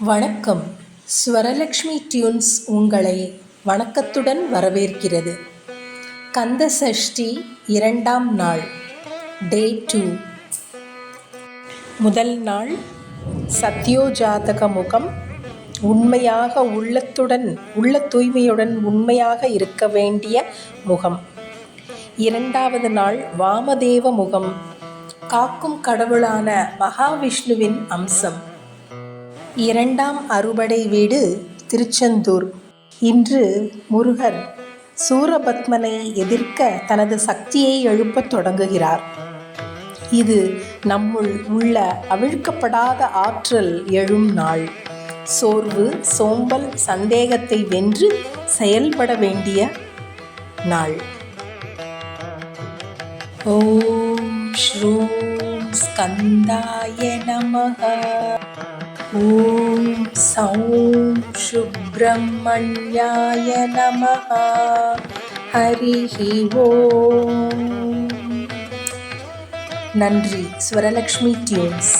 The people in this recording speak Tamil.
வணக்கம். ஸ்வரலக்ஷ்மி டியூன்ஸ் உங்களை வணக்கத்துடன் வரவேற்கிறது. கந்த சஷ்டி இரண்டாம் நாள் டே டூ. முதல் நாள் சத்யோஜாதக முகம் உண்மையாக உள்ளத்துடன் உள்ள தூய்மையுடன் உண்மையாக இருக்க வேண்டிய முகம். இரண்டாவது நாள் வாமதேவ முகம் காக்கும் கடவுளான மகாவிஷ்ணுவின் அம்சம். இரண்டாம் அறுபடை வீடு திருச்செந்தூர். இன்று முருகர் சூரபத்மனை எதிர்க்க தனது சக்தியை எழுப்பத் தொடங்குகிறார். இது நம்முள் உள்ள அவிழ்க்கப்படாத ஆற்றல் எழும் நாள். சோர்வு சோம்பல் சந்தேகத்தை வென்று செயல்பட வேண்டிய நாள். ஓம் ஸ்ரூம் ஸ்கந்தாய நமக ॐ सौं सुब्रह्मण्याय नमः हरिः ஓம் நன்றி ஸ்வரலக்ஷ்மி டியூன்ஸ்